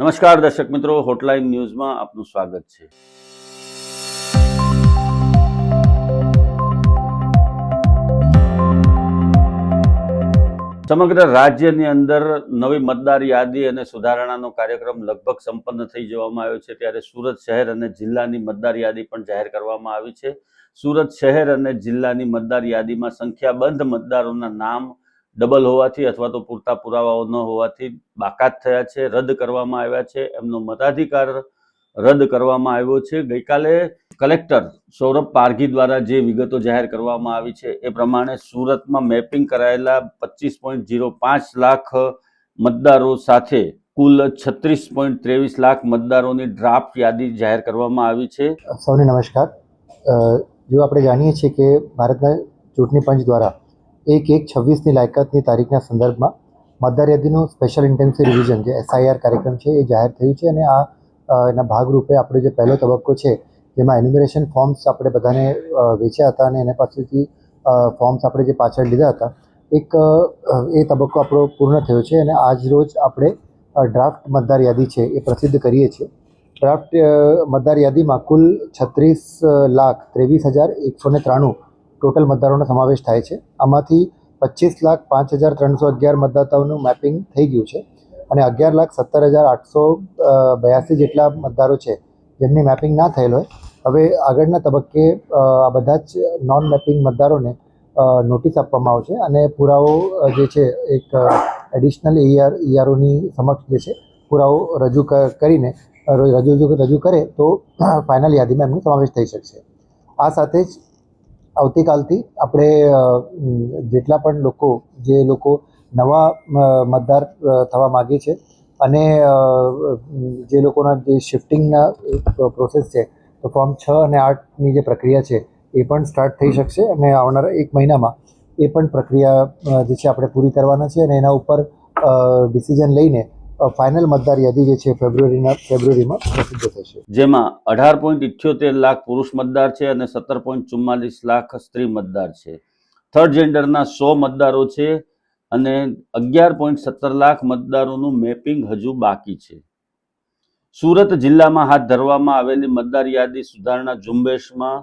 નમસ્કાર દર્શક મિત્રો હોટલાઇન ન્યૂઝમાં આપનું સ્વાગત છે. સમગ્ર રાજ્યની અંદર નવી મતદાર યાદી અને સુધારણાનો કાર્યક્રમ લગભગ સંપન્ન થઈ જવામાં આવ્યો છે. ત્યારે સુરત શહેર અને જિલ્લાની મતદાર યાદી પણ જાહેર કરવામાં આવી છે. સુરત શહેર અને જિલ્લાની મતદાર યાદીમાં સંખ્યાબંધ મતદારોના નામ ડબલ હોવાથી અથવા તો પૂરતા પુરાવાઓ ન હોવાથી બાકાત થયા છે, રદ કરવામાં આવ્યા છે. એમનો મતાધિકાર રદ કરવામાં આવ્યો છે. ગઈકાલે કલેક્ટર સૌરભ પારઘી દ્વારા જે વિગતો જાહેર કરવામાં આવી છે એ પ્રમાણે સુરતમાં મેપિંગ કરાયેલા પચીસ પોઈન્ટ જીરો પાંચ લાખ મતદારો સાથે કુલ છત્રીસ પોઈન્ટ ત્રેવીસ લાખ મતદારોની ડ્રાફ્ટ યાદી જાહેર કરવામાં આવી છે. સૌને નમસ્કાર. જો આપણે જાણીએ છીએ કે ભારતના ચૂંટણી પંચ દ્વારા એક એક છવ્વીસની લાયકાતની તારીખના સંદર્ભમાં મતદાર યાદીનું સ્પેશિયલ ઇન્ટેન્સિવ રિવિઝન જે એસઆઈઆર કાર્યક્રમ છે એ જાહેર થયું છે અને આ એના ભાગરૂપે આપણો જે પહેલો તબક્કો છે જેમાં એન્યુમરેશન ફોર્મ્સ આપણે બધાને વેચ્યા હતા અને એના પાસેથી ફોર્મ્સ આપણે જે પાછળ લીધા હતા, એક એ તબક્કો આપણો પૂર્ણ થયો છે અને આજ રોજ આપણે ડ્રાફ્ટ મતદાર યાદી છે એ પ્રસિદ્ધ કરીએ છીએ. ડ્રાફ્ટ મતદાર યાદીમાં કુલ છત્રીસ લાખ ત્રેવીસ હજાર એકસો ને ત્રાણું ટોટલ મતદારોનો સમાવેશ થાય છે. આમાંથી પચીસ લાખ પાંચ હજાર ત્રણસો અગિયાર મતદાતાઓનું મેપિંગ થઈ ગયું છે અને અગિયાર લાખ સત્તર હજાર આઠસો બ્યાસી જેટલા મતદારો છે જેમની મેપિંગ ના થયેલ હોય. હવે આગળના તબક્કે આ બધા જ નોન મેપિંગ મતદારોને નોટિસ આપવામાં આવશે અને પુરાવો જે છે એક એડિશનલ ઈઆર ઈઆરઓની સમક્ષ જે છે પુરાવો રજૂ કરીને રજૂ રજૂ કરે તો ફાઇનલ યાદીમાં એમનો સમાવેશ થઈ શકશે. આ સાથે જ આવતીકાલથી આપણે જેટલા પણ લોકો, જે લોકો નવા મતદાર થવા માગે છે અને જે લોકોના જે શિફ્ટિંગના પ્રોસેસ છે, તો ફોર્મ છ અને આઠની જે પ્રક્રિયા છે, એ પણ સ્ટાર્ટ થઈ શકશે અને આવનારા એક મહિનામાં એ પણ પ્રક્રિયા જે છે, આપણે પૂરી કરવાના છે અને એના ઉપર ડિસિઝન લઈને ફાઇનલ મતદાર યાદી જે છે ફેબ્રુઆરીના ફેબ્રુઆરીમાં પ્રસિદ્ધ થશે. જેમાં અઢાર પોઈન્ટ ઇઠ્યોતેર લાખ પુરુષ મતદાર છે અને સત્તર પોઈન્ટ ચુમ્માલીસ લાખ સ્ત્રી મતદાર છે. થર્ડ જેન્ડરના સો મતદારો છે અને અગિયાર પોઈન્ટ સત્તર લાખ મતદારોનું મેપિંગ હજુ બાકી છે. સુરત જિલ્લામાં હાથ ધરવામાં આવેલી મતદાર યાદી સુધારણા ઝુંબેશમાં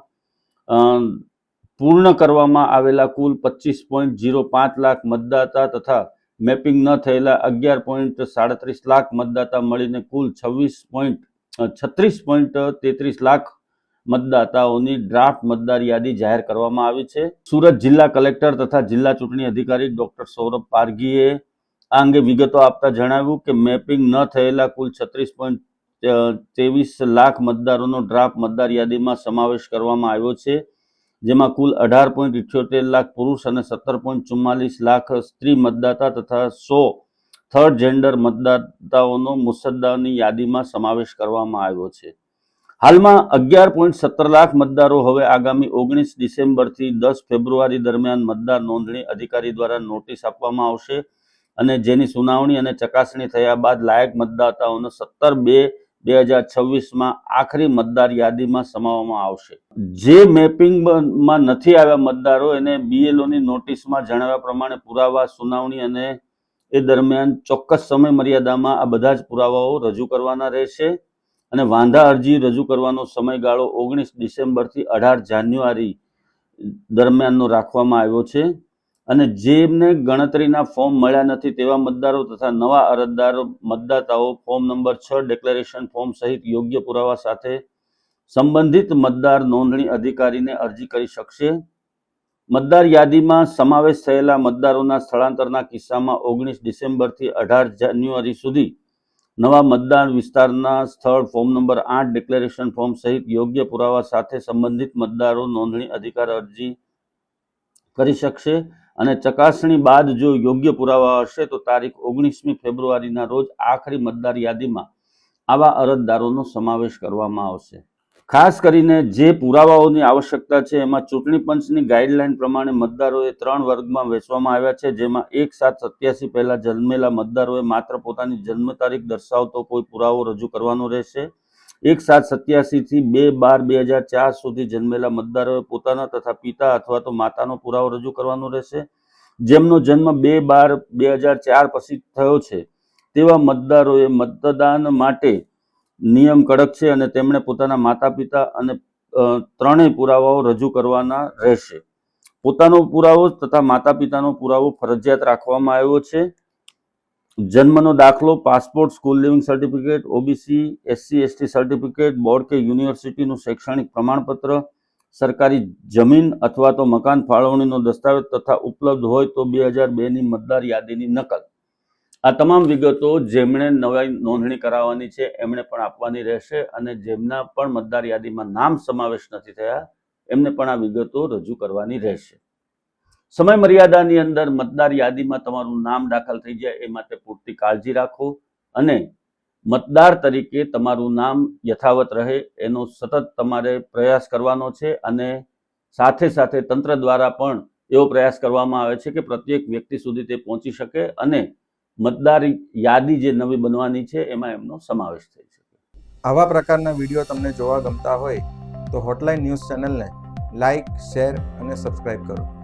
પૂર્ણ કરવામાં આવેલા કુલ પચીસ પોઈન્ટ જીરો પાંચ લાખ મતદાતા તથા મેપિંગ ન થયેલા અગિયાર પોઈન્ટ સાડત્રીસ લાખ મતદાતા મળીને કુલ છવ્વીસ પોઈન્ટ છત્રીસ પોઈન્ટ તેત્રીસ લાખ મતદાતાઓની ડ્રાફ્ટ મતદાર યાદી જાહેર કરવામાં આવી છે. સુરત જિલ્લા કલેક્ટર તથા જિલ્લા ચૂંટણી અધિકારી ડોક્ટર સૌરભ પારગીએ આ અંગે વિગતો આપતા જણાવ્યું કે મેપિંગ ન થયેલા કુલ છત્રીસ પોઈન્ટ ત્રેવીસ લાખ મતદારોનો ડ્રાફ્ટ મતદાર યાદીમાં સમાવેશ કરવામાં આવ્યો છે. જેમાં કુલ અઢાર પોઈન્ટ ઇઠ્યોતેર લાખ પુરુષ અને સત્તર પોઈન્ટ ચુમ્માલીસ લાખ સ્ત્રી મતદાતા તથા સો થર્ડ જેન્ડર મતદાતાઓનો મુસદ્દાની યાદીમાં સમાવેશ કરવામાં આવ્યો છે. હાલમાં અગિયાર પોઈન્ટ સત્તર લાખ મતદારો હવે આગામી ઓગણીસ ડિસેમ્બરથી દસ ફેબ્રુઆરી દરમિયાન મતદાર નોંધણી અધિકારી દ્વારા નોટિસ આપવામાં આવશે અને જેની સુનાવણી અને ચકાસણી થયા બાદ લાયક મતદાતાઓને સત્તર બે બે હજાર છવ્વીસમાં આખરી મતદાર યાદીમાં સમાવવામાં આવશે. જે મેપિંગમાં નથી આવ્યા મતદારો, એને બીએલઓની નોટિસમાં જણાવ્યા પ્રમાણે પુરાવા, સુનાવણી અને એ દરમિયાન ચોક્કસ સમય મર્યાદામાં આ બધા જ પુરાવાઓ રજૂ કરવાના રહેશે અને વાંધા અરજી રજૂ કરવાનો સમયગાળો ઓગણીસ ડિસેમ્બરથી અઢાર જાન્યુઆરી દરમિયાનનો રાખવામાં આવ્યો છે. અને જેમને ગણતરીના ફોર્મ મળ્યા નથી તેવા મતદારો તથા નવા અરજદારો મતદાતાઓ ફોર્મ નંબર છ ડિક્લેરેશન ફોર્મ સહિત યોગ્ય પુરાવા સાથે સંબંધિત મતદાર નોંધણી અધિકારીને અરજી કરી શકશે. મતદાર યાદીમાં સમાવેશ થયેલા મતદારોના સ્થળાંતરના કિસ્સામાં ઓગણીસ ડિસેમ્બરથી અઢાર જાન્યુઆરી સુધી નવા મતદાન વિસ્તારના સ્થળ ફોર્મ નંબર આઠ ડિક્લેરેશન ફોર્મ સહિત યોગ્ય પુરાવા સાથે સંબંધિત મતદારો નોંધણી અધિકાર અરજી કરી શકશે. અને ચકાસણી બાદ જો યોગ્ય પુરાવા હશે તો તારીખ ઓગણીસમી ફેબ્રુઆરીના રોજ આખરી મતદાર યાદીમાં આવા અરજદારોનો સમાવેશ કરવામાં આવશે. ખાસ કરીને જે પુરાવાઓની આવશ્યકતા છે, એમાં ચૂંટણી પંચની ગાઈડલાઈન પ્રમાણે મતદારોએ ત્રણ વર્ગમાં વેચવામાં આવ્યા છે, જેમાં એક સાત સત્યાસી પહેલા જન્મેલા મતદારોએ માત્ર પોતાની જન્મ તારીખ દર્શાવતો કોઈ પુરાવો રજૂ કરવાનો રહેશે. એક સાત સત્યાસી થી બે બાર બે હજાર ચાર સુધી જન્મેલા મતદારોએ પોતાના તથા પિતા અથવા તો માતાનો પુરાવો રજૂ કરવાનો રહેશે. જેમનો જન્મ બે બાર બે હજાર ચાર પછી થયો છે, તેવા મતદારોએ મતદાન માટે નિયમ કડક છે અને તેમણે પોતાના માતા પિતા અને ત્રણેય પુરાવાઓ રજૂ કરવાના રહેશે. પોતાનો પુરાવો તથા માતા પિતાનો પુરાવો ફરજિયાત રાખવામાં આવ્યો છે. જન્મનો દાખલો, passport, school leaving certificate OBC SC ST certificate, board કે યુનિવર્સિટીનું શૈક્ષણિક પ્રમાણપત્ર, સરકારી જમીન અથવા તો મકાન ફાળવણીનો દસ્તાવેજ તથા ઉપલબ્ધ હોય તો બે હજાર બેની મતદાર યાદીની નકલ. આ તમામ વિગતો જેમણે નવી નોંધણી કરાવવાની છે, એમણે પણ આપવાની રહેશે અને જેમના પણ મતદાર યાદીમાં નામ સમાવેશ નથી થયા, એમને પણ આ વિગતો રજૂ કરવાની રહેશે. સમય મર્યાદાની અંદર મતદાર યાદીમાં તમારું નામ દાખલ થઈ જાય એ માટે પૂરતી કાળજી રાખો અને મતદાર તરીકે તમારું નામ યથાવત રહે એનો સતત તમારે પ્રયાસ કરવાનો છે અને સાથે સાથે તંત્ર દ્વારા પણ એવો પ્રયાસ કરવામાં આવે છે કે પ્રત્યેક વ્યક્તિ સુધી તે પહોંચી શકે અને મતદાર યાદી જે નવી બનવાની છે એમાં એમનો સમાવેશ થઈ શકે. આવા પ્રકારના વીડિયો તમને જોવા ગમતા હોય તો હોટલાઇન ન્યૂઝ ચેનલને લાઇક શેર અને સબસ્ક્રાઇબ કરો.